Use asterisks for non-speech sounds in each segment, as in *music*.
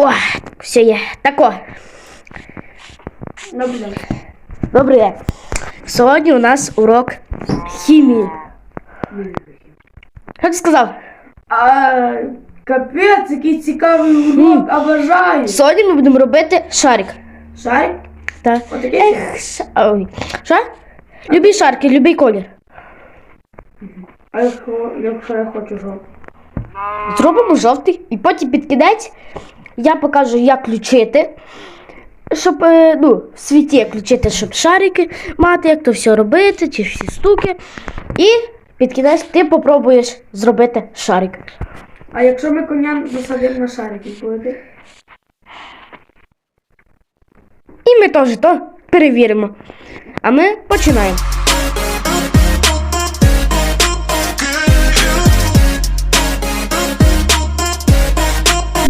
О, все є. Тако. Добрий день. Добрий день. Сьогодні у нас урок хімії. Що ти сказав? А, капець, який цікавий урок, обожаю. Сьогодні ми будемо робити шарик. Шарик? Так. Отакий? Ех, ша... Ой. Що? Любий шарики, любий колір. А якщо, якщо я хочу жовтий? Зробимо жовтий і потім під кінець я покажу, як включити. Щоб е, ну, в світі включити, щоб шарики мати, як то все робити, ці всі штуки. І під кінець ти попробуєш зробити шарик. А якщо ми коня засадимо на шарики, будете? І ми теж то перевіримо. А ми починаємо.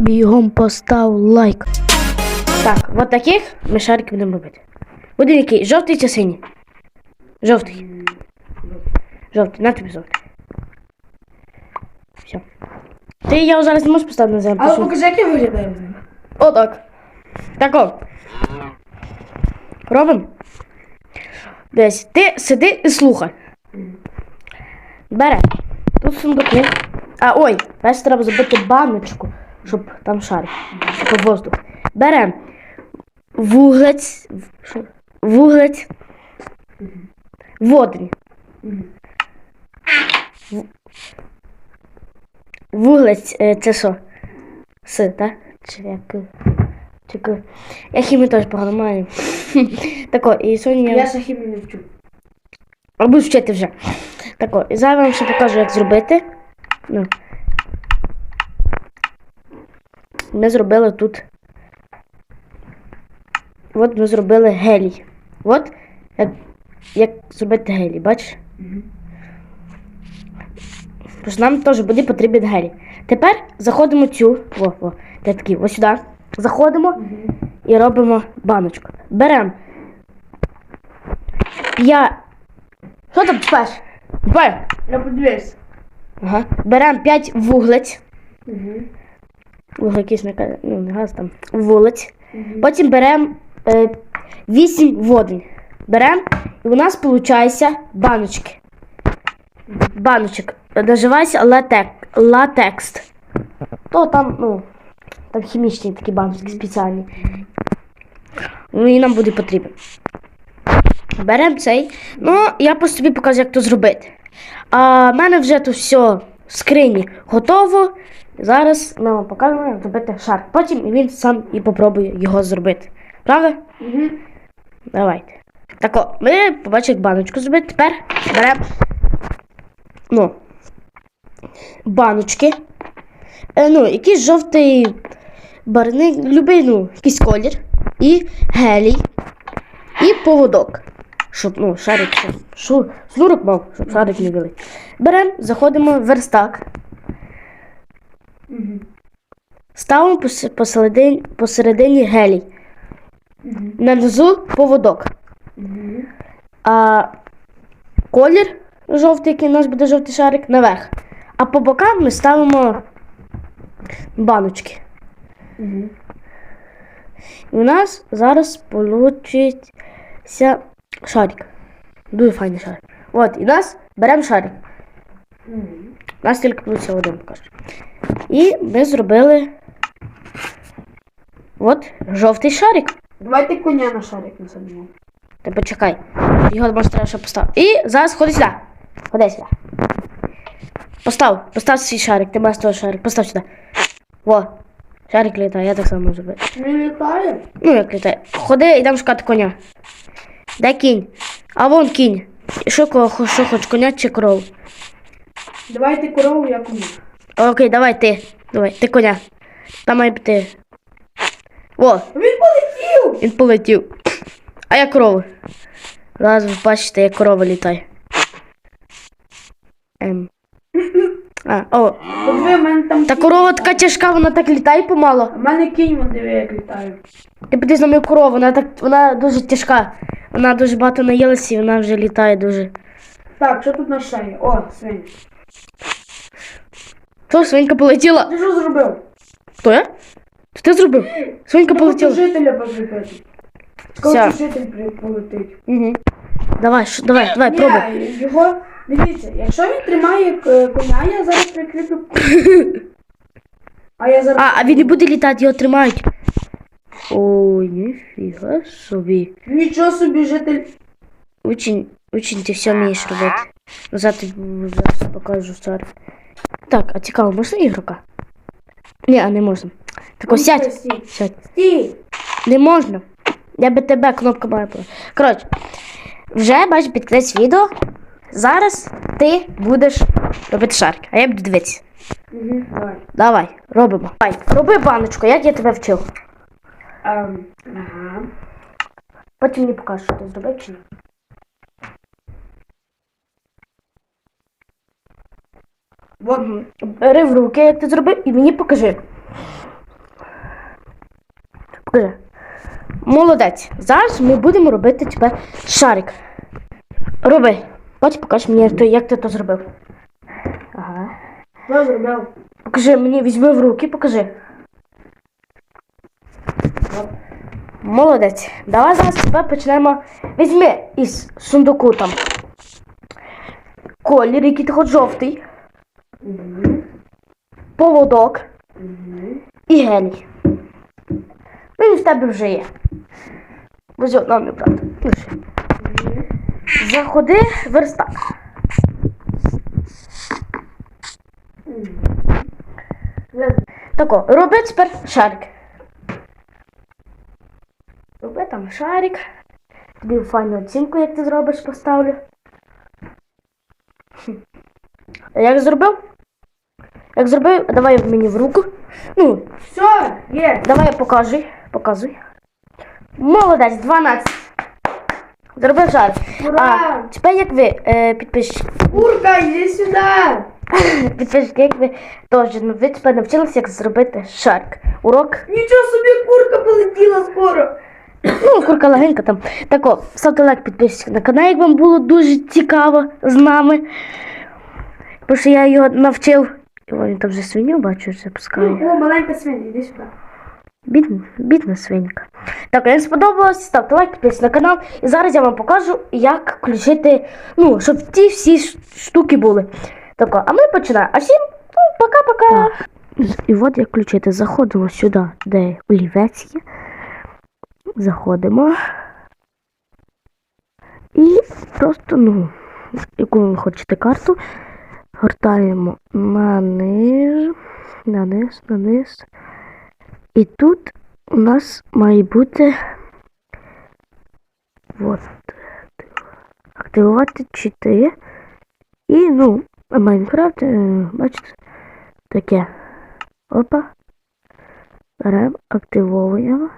Бігом постав лайк. Так, от таких ми шарики будемо робити. Буде який? Жовтий чи синій? Жовтий. Жовтий, на тобі жовтий. Все. Ти його зараз не можеш поставити на землю. Але покажи, як я виглядаю. Отак. Тако. Робимо. Десь. Ти сиди і слухай. Бере. Тут сундуки. А ой, перш треба зробити баночку, щоб там шарик. Щоб воздух. Беремо вуглець. Вуглець. Водень. Вуглець е, це що? С, так? Чи як? К? Я хімію теж погано маю. *laughs* Тако, і сьогодні я. Я ще хімію не вчу. А буду вчити вже. Тако, і зараз вам ще покажу, як зробити. Ну. Ми зробили тут. От ми зробили гелій. От як, як зробити гелій, бачиш? Тож нам теж буде потрібен гелій. Тепер заходимо цю. Во, во, де такі, ось сюди. Заходимо і робимо баночку. Беремо. Я. Що там? Чпеш? Я подивився. Ага. Беремо 5 вуглець. Угу. Не ну, не газ там. Вулиць. Потім беремо е, 8 водень. Беремо, і у нас виходить баночки. Баночок. Називається латек, латекст. То там, ну, там хімічні такі баночки спеціальні. Ну і нам буде потрібен. Беремо цей. Ну, я просто тобі покажу, як то зробити. А в мене вже тут все в скрині готово. Зараз ми вам покажемо, як зробити шар. Потім він сам і попробує його зробити. Правда? Угу. Давайте. Так о, ми побачили, як баночку зробити. Тепер беремо ну, баночки. Е, ну, якийсь жовтий барник, любий, ну, якийсь колір. І гелій. І поводок. Щоб, ну, шарик, щоб шнурок мав, щоб шарик не вели. Беремо, заходимо в верстак. Ставимо пос- посередині, посередині гелій. Угу. На низу поводок. Угу. А колір жовтий, який у нас буде жовтий шарик, наверх. А по бокам ми ставимо баночки. Угу. І у нас зараз получиться шарик. Дуже файний шарик. От, і нас беремо шарик. У нас тільки вийшло один покажу. І ми зробили от жовтий шарик. Давайте коня на шарик насадимо. Ти почекай. Його може треба ще поставити. І зараз ходи сюди. Ходи сюди. Постав, постав свій шарик, ти маєш того шарик. Постав сюди. Во. Шарик літає, я так само можу робити. Він літає? Ну, як літає. Ходи, йдемо шукати коня. Де кінь? А вон кінь. І Що, кого, що хоч коня чи корову? Давайте корову, я коня. Окей, давай ти. Давай, ти коня. Там має бути. Во, Він полетів! він полетів. А я корова. Зараз ви бачите, як корова літає. Ем. А, о, Подиви, в мене там та кінь. корова така тяжка, вона так літає помало. У мене кінь, вон диви, як літає. Ти подивись на мою корову, вона так вона дуже тяжка. Вона дуже багато наїлася і вона вже літає дуже. Так, що тут на шеї? О, свиня. То свинька полетіла. Ти що зробив? Хто я? Що ти зробив? Свинька полетіла. жителя позбити. Все. житель при- полетить. Угу. Давай, ш- давай, давай, пробуй. Ні, його, дивіться, якщо він тримає е, коня, я зараз прикріплю. *laughs* А я зараз. А, а він не буде літати, його тримають. Ой, ніфіга собі. Нічого собі житель. Очень, очень ти все вмієш робити. Назад тобі зараз покажу зараз. Так, а цікаво, можна ігрока? Ні, а не можна. Так ось сядь. Сядь. Стій. Не можна. Я би тебе кнопка має. Коротше, вже бач під кінець відео. Зараз ти будеш робити шарик, а я буду дивитися. Угу, давай. Давай, робимо. Давай, роби баночку, як я тебе вчив. Ем, ага. Потім мені покажеш, що ти зробив чи ні. Вот. Бери в руки, як ти зробив, і мені покажи. Покажи. Молодець. Зараз ми будемо робити тебе шарик. Роби. Потім покажи мені, як ти то зробив. Ага. Що зробив? Покажи мені, візьми в руки, покажи. Молодець. Давай зараз тебе почнемо. Візьми із сундуку там. Колір, який ти хоч жовтий, Угу. поводок Угу. і гелій. Ну, Він в тебе вже є. Возьо, нам не брати. Лише. Заходи верстак. Тако, роби тепер шарик. Роби там шарик. Тобі файну оцінку, як ти зробиш, поставлю. Як зробив? Як зробив, давай мені в руку. Ну, Все, є. давай показуй. Показуй. Молодець, 12. Зробив шарик. А Ура! тепер як ви е, підписчики, Курка, йди сюди. *laughs* підписчики, як ви теж ну, ви тепер навчилися, як зробити шарик. Урок Нічого собі курка полетіла скоро. Ну, курка легенька там. Так о, ставте лайк, підписуйтесь на канал, як вам було дуже цікаво з нами. Бо що я його навчив. І о, там вже свиню бачу, запускає. О, маленька свиня, йди сюди. Бідна, бідна свинька. Так, як сподобалось, ставте лайк, підписуйтесь на канал. І зараз я вам покажу, як включити, ну, щоб ті всі штуки були. Так, а ми починаємо. А всім ну, пока-пока. І от як включити. Заходимо сюди, де олівець є. Заходимо. І просто, ну, яку ви хочете карту, гортаємо на низ, на низ, на низ. І тут у нас має бути от, активувати 4. І, ну, Майнкрафт, е, бачите, таке. Опа. Беремо, активовуємо.